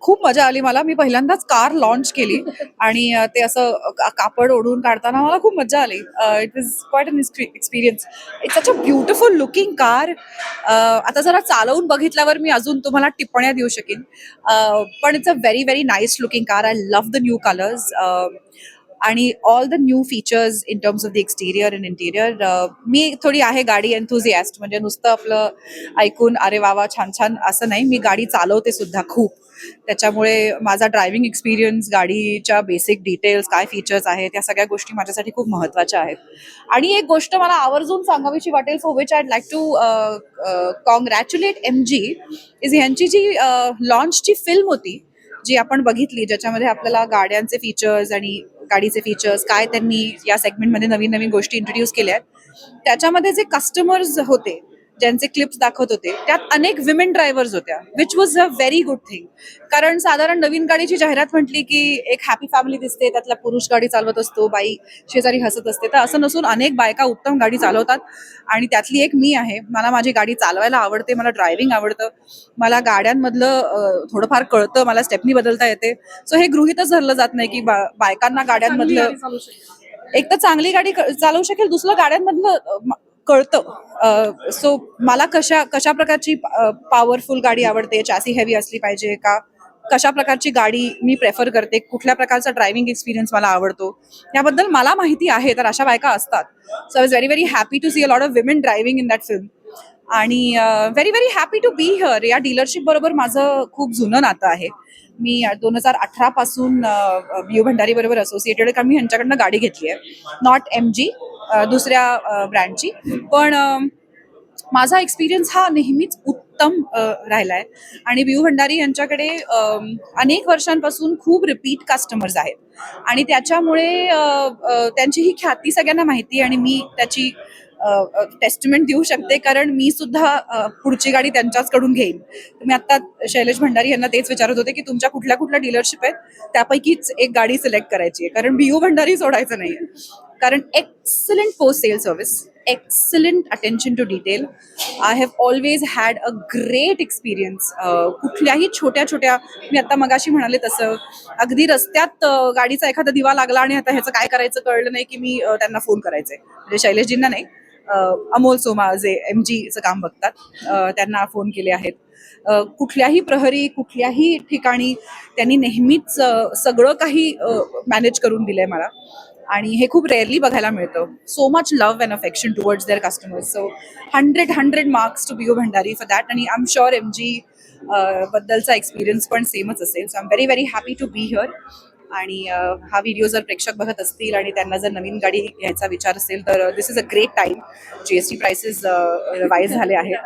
खूप मजा आली मला. मी पहिल्यांदाच कार लॉन्च केली आणि ते असं कापड ओढून काढताना मला खूप मजा आली. It was quite an experience it's such a beautiful looking car आता जरा चालवून बघितल्यावर मी अजून तुम्हाला टिप्पण्या देऊ शकेन. पण it's a very very nice looking car I love the new colours आणि all the new features in terms of the exterior and interior मी थोडी आहे गाडी एन्थुझियास्ट म्हणजे नुसतं आपलं ऐकून अरे वा वा छान छान असं नाही. मी गाडी चालवते सुद्धा खूप. त्याच्यामुळे माझा ड्रायव्हिंग एक्सपिरियन्स गाडीच्या बेसिक डिटेल्स काय फीचर्स आहेत या सगळ्या गोष्टी माझ्यासाठी खूप महत्त्वाच्या आहेत. आणि एक गोष्ट मला आवर्जून सांगावीशी वाटेल for which I like to congratulate M G is ह्यांची जी uh, लॉन्चची फिल्म होती जी आपण बघितली ज्याच्यामध्ये आपल्याला गाड्यांचे फीचर्स आणि गाडीचे फीचर्स काय त्यांनी या सेगमेंटमध्ये नवीन नवीन गोष्टी इंट्रोड्यूस केल्या आहेत. त्याच्यामध्ये जे कस्टमर्स होते ज्यांचे क्लिप्स दाखवत होते त्यात अनेक विमेन ड्रायव्हर्स होत्या which was a very good thing कारण साधारण नवीन गाडीची जाहिरात म्हटली की एक हॅपी फॅमिली दिसते त्यातला पुरुष गाडी चालवत असतो बाई शेजारी हसत असते तर असं नसून अनेक बायका उत्तम गाडी चालवतात. आणि त्यातली एक मी आहे मला माझी गाडी चालवायला आवडते मला ड्रायव्हिंग आवडतं मला गाड्यांमधलं थोडंफार कळतं मला स्टेपनी बदलता येते. सो हे गृहीतच धरलं जात नाही की बायकांना गाड्यांमधलं एक तर चांगली गाडी चालवू शकेल दुसरं गाड्यांमधलं कळतं. सो मला कशा कशा प्रकारची पॉवरफुल गाडी आवडते? चॅसी हेवी असली पाहिजे का? कशा प्रकारची गाडी मी प्रेफर करते? कुठल्या प्रकारचा ड्रायव्हिंग एक्सपिरियन्स मला आवडतो? याबद्दल मला माहिती आहे तर अशा बायका असतात. So I was very very happy to see a lot of women driving in that film आणि very very happy to be here या डीलरशिप बरोबर माझं खूप जुनं नातं आहे. मी दोन हजार अठरा पासून बिओ भंडारी बरोबर असोसिएटेड कारण मी ह्यांच्याकडनं गाडी घेतली आहे. नॉट एम जी दुसऱ्या ब्रँडची पण माझा एक्सपिरियन्स हा नेहमीच उत्तम राहिला आहे आणि बियू भंडारी यांच्याकडे अनेक वर्षांपासून खूप रिपीट कस्टमर्स आहेत. आणि त्याच्यामुळे त्यांची ही ख्याती सगळ्यांना माहिती आहे. आणि मी त्याची टेस्टमेंट देऊ शकते कारण मी सुद्धा पुढची गाडी त्यांच्याचकडून घेईन. मी आता शैलेश भंडारी यांना तेच विचारत होते की तुमच्या कुठल्या कुठल्या डीलरशिप आहेत त्यापैकीच एक गाडी सिलेक्ट करायची आहे. कारण बियू भंडारी सोडायचं नाहीये. कारण excellent post sale service excellent attention to detail I have always had a great experience कुठल्याही छोट्या छोट्या मी आता मगाशी म्हणाले तसं अगदी रस्त्यात गाडीचा एखादा दिवा लागला आणि आता ह्याचं काय करायचं कळलं नाही की मी त्यांना फोन करायचंय. म्हणजे शैलेशजींना नाही. अमोल सोमा जे एम जीचं काम बघतात. त्यांना फोन केले आहेत. कुठल्याही प्रहरी कुठल्याही ठिकाणी त्यांनी नेहमीच सगळं काही मॅनेज करून दिलंय मला. आणि हे खूप रेअरली बघायला मिळतं. So much love and affection towards their customers so hundred hundred marks to बिओ Bhandari for that आणि I am sure M G बद्दलचा एक्सपिरियन्स पण सेमच असेल. So I am very very happy to be here आणि अ, हा व्हिडिओ जर प्रेक्षक बघत असतील आणि त्यांना जर नवीन गाडी घ्यायचा विचार असेल तर this is a great time G S T prices wise झाले आहेत.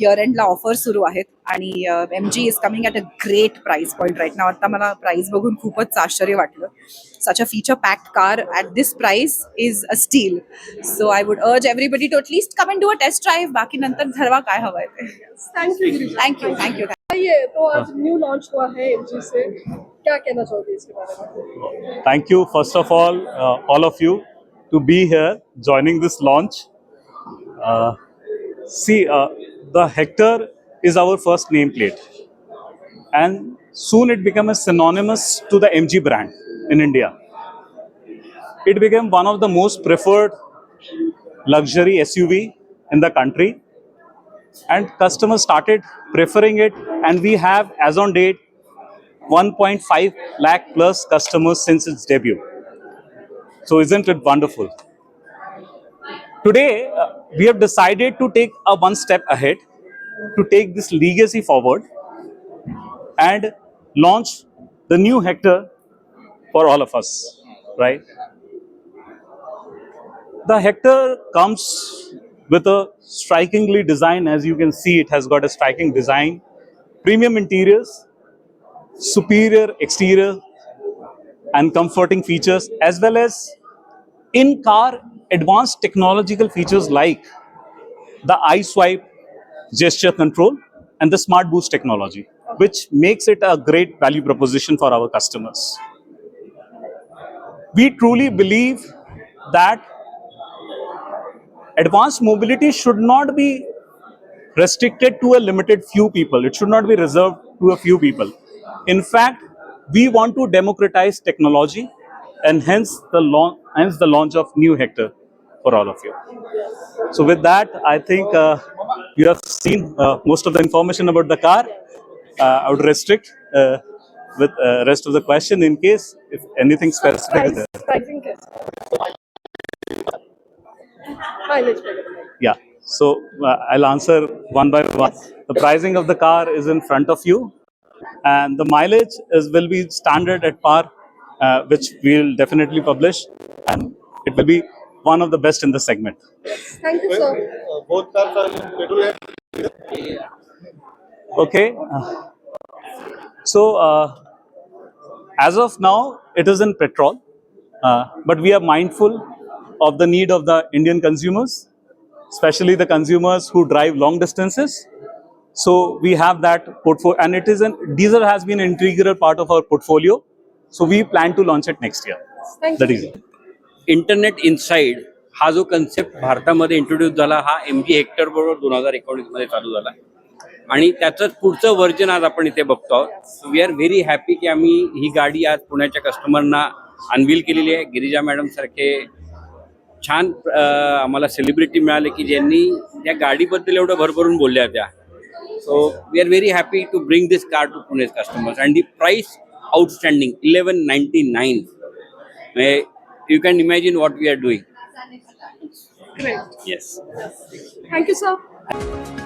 इयर एंडला ऑफर सुरू आहेत आणि M G is coming at a great price point right ना आता मला प्राईस बघून खूपच आश्चर्य वाटलं. A feature packed car at this price is a steal. So i would urge everybody to at least come and do a test drive. बाकी नंतर ठरवा काय हवंय ते. थैंक यू थँक्यू थँक्यू ये तो आज न्यू लॉन्च हुआ है एलजी से क्या कहना चाहोगे इसके बारे में Thank you, first of all, uh, all of you, to be here joining this launch. Uh, see, uh, the Hector is our first nameplate. and soon it became a synonymous to the MG brand in India. It became one of the most preferred luxury SUV in the country, and customers started preferring it. And we have, as on date, 1.5 lakh plus customers since its debut. So, isn't it wonderful? Today, uh, we have decided to take a one step ahead to take this legacy forward and launch the new Hector for all of us, right? The Hector comes with a strikingly design, as you can see, it has got a striking design, premium interiors, superior exterior, and comforting features, as well as in car advanced technological features like the eye swipe gesture control and the smart boost technology which makes it a great value proposition for our customers. We truly believe that advanced mobility should not be restricted to a limited few people. It should not be reserved to a few people. In fact we want to democratize technology and hence the launch hence the launch of new hector for all of you. So with that i think uh, you have seen uh, most of the information about the car. Uh, i would restrict uh, with uh, rest of the question in case if anything specific is mileage yeah. So uh, i'll answer one by one. The pricing of the car is in front of you and the mileage is will be standard at par uh, which we'll definitely publish and it will be one of the best in the segment. Thank you sir. Both cars are petrol okay. So uh, as of now it is in petrol uh, but we are mindful of the need of the Indian consumers, especially the consumers who drive long distances. So we have that portfolio, and it is an diesel has been an integral part of our portfolio. So we plan to launch it next year. Thank The diesel. Internet inside हा जो concept भारतामध्ये introduce झाला हा M G Hector बरोबर दोन हजार एकोणीसमध्ये चालू झाला आणि त्याचं पुढचं व्हर्जन आज आपण इथे बघतो आहोत वी आर व्हेरी हॅपी की आम्ही ही गाडी आज पुण्याच्या कस्टमरना अनवील केलेली आहे गिरिजा मॅडम सारखे छान आम्हाला सेलिब्रिटी मिळाले की ज्यांनी या गाडीबद्दल एवढं भरभरून बोलल्या होत्या so we are very happy to bring this car to Pune customers and the price outstanding eleven ninety nine you can imagine what we are doing. Great Yes. Thank you sir